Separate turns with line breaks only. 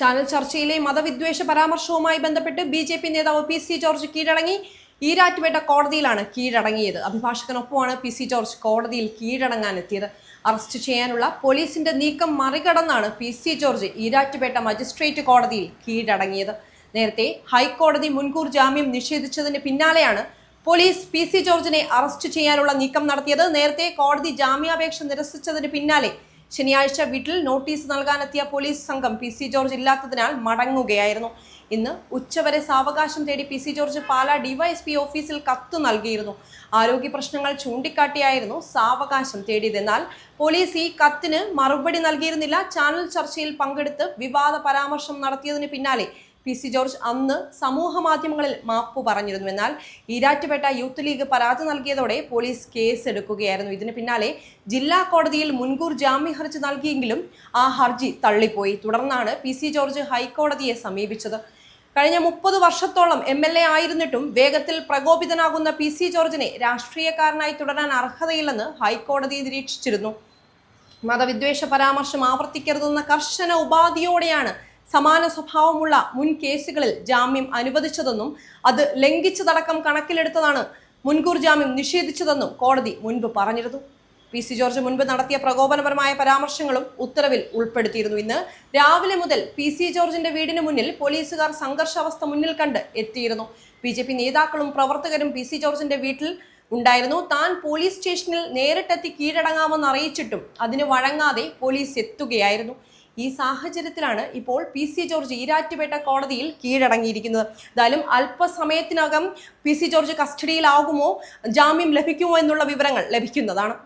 Channel ചർച്ചയിലെ മതവിദ്വേഷ പരാമർശവുമായി ബന്ധപ്പെട്ട് ബി ജെ പി നേതാവ് പി സി ജോർജ് കീഴടങ്ങി. ഈരാറ്റുപേട്ട കോടതിയിലാണ് കീഴടങ്ങിയത്. അഭിഭാഷകനൊപ്പമാണ് പി സി ജോർജ് കോടതിയിൽ കീഴടങ്ങാൻ എത്തിയത് അറസ്റ്റ് ചെയ്യാനുള്ള പോലീസിന്റെ നീക്കം മറികടന്നാണ് P C George Erattupetta magistrate കോടതിയിൽ കീഴടങ്ങിയത്. നേരത്തെ ഹൈക്കോടതി മുൻകൂർ ജാമ്യം നിഷേധിച്ചതിന് പിന്നാലെയാണ് പോലീസ് പി സി ജോർജിനെ അറസ്റ്റ് ചെയ്യാനുള്ള നീക്കം നടത്തിയത്. നേരത്തെ കോടതി ജാമ്യാപേക്ഷ നിരസിച്ചതിന് പിന്നാലെ ശനിയാഴ്ച വീട്ടിൽ നോട്ടീസ് നൽകാനെത്തിയ പോലീസ് സംഘം പി സി ജോർജ് ഇല്ലാത്തതിനാൽ മടങ്ങുകയായിരുന്നു. ഇന്ന് ഉച്ചവരെ സാവകാശം തേടി P C George Pala DYSP ഓഫീസിൽ കത്ത് നൽകിയിരുന്നു. ആരോഗ്യ പ്രശ്നങ്ങൾ ചൂണ്ടിക്കാട്ടിയായിരുന്നു സാവകാശം തേടിയതെന്നാൽ പോലീസ് ഈ കത്തിന് മറുപടി നൽകിയിരുന്നില്ല. ചാനൽ ചർച്ചയിൽ പങ്കെടുത്ത് വിവാദ പരാമർശം നടത്തിയതിന് പിന്നാലെ പി സി ജോർജ് അന്ന് സമൂഹ മാധ്യമങ്ങളിൽ മാപ്പ് പറഞ്ഞിരുന്നു. എന്നാൽ ഈരാറ്റുപേട്ട യൂത്ത് ലീഗ് പരാതി നൽകിയതോടെ പോലീസ് കേസ് എടുക്കുകയായിരുന്നു. ഇതിന് പിന്നാലെ ജില്ലാ കോടതിയിൽ മുൻകൂർ ജാമ്യ ഹർജി നൽകിയെങ്കിലും ആ ഹർജി തള്ളിപ്പോയി. തുടർന്നാണ് പി സി ജോർജ് ഹൈക്കോടതിയെ സമീപിച്ചത്. കഴിഞ്ഞ മുപ്പത് വർഷത്തോളം എം എൽ എ ആയിരുന്നിട്ടും വേഗത്തിൽ പ്രകോപിതനാകുന്ന പി സി ജോർജിനെ രാഷ്ട്രീയക്കാരനായി തുടരാൻ അർഹതയില്ലെന്ന് ഹൈക്കോടതി നിരീക്ഷിച്ചിരുന്നു. മതവിദ്വേഷ പരാമർശം ആവർത്തിക്കരുതെന്ന കർശന ഉപാധിയോടെയാണ് സമാന സ്വഭാവമുള്ള മുൻ കേസുകളിൽ ജാമ്യം അനുവദിച്ചതെന്നും അത് ലംഘിച്ചതടക്കം കണക്കിലെടുത്തതാണ് മുൻകൂർ ജാമ്യം നിഷേധിച്ചതെന്നും കോടതി മുൻപ് പറഞ്ഞിരുന്നു. പി സി ജോർജ് മുൻപ് നടത്തിയ പ്രകോപനപരമായ പരാമർശങ്ങളും ഉത്തരവിൽ ഉൾപ്പെടുത്തിയിരുന്നു. ഇന്ന് രാവിലെ മുതൽ പി സി ജോർജിന്റെ വീടിന് മുന്നിൽ പോലീസുകാർ സംഘർഷാവസ്ഥ മുന്നിൽ കണ്ട് എത്തിയിരുന്നു. ബി ജെ പി നേതാക്കളും പ്രവർത്തകരും പി സി ജോർജിന്റെ വീട്ടിൽ ഉണ്ടായിരുന്നു. താൻ പോലീസ് സ്റ്റേഷനിൽ നേരിട്ടെത്തി കീഴടങ്ങാമെന്ന് അറിയിച്ചിട്ടും അതിന് വഴങ്ങാതെ പോലീസ് എത്തുകയായിരുന്നു. ഈ സാഹചര്യത്തിലാണ് ഇപ്പോൾ പി സി ജോർജ് ഈരാറ്റുപേട്ട കോടതിയിൽ കീഴടങ്ങിയിരിക്കുന്നത്. എന്തായാലും അല്പസമയത്തിനകം പി സി ജോർജ് കസ്റ്റഡിയിലാകുമോ? ജാമ്യം ലഭിക്കുമോ എന്നുള്ള വിവരങ്ങൾ ലഭിക്കുന്നതാണ്.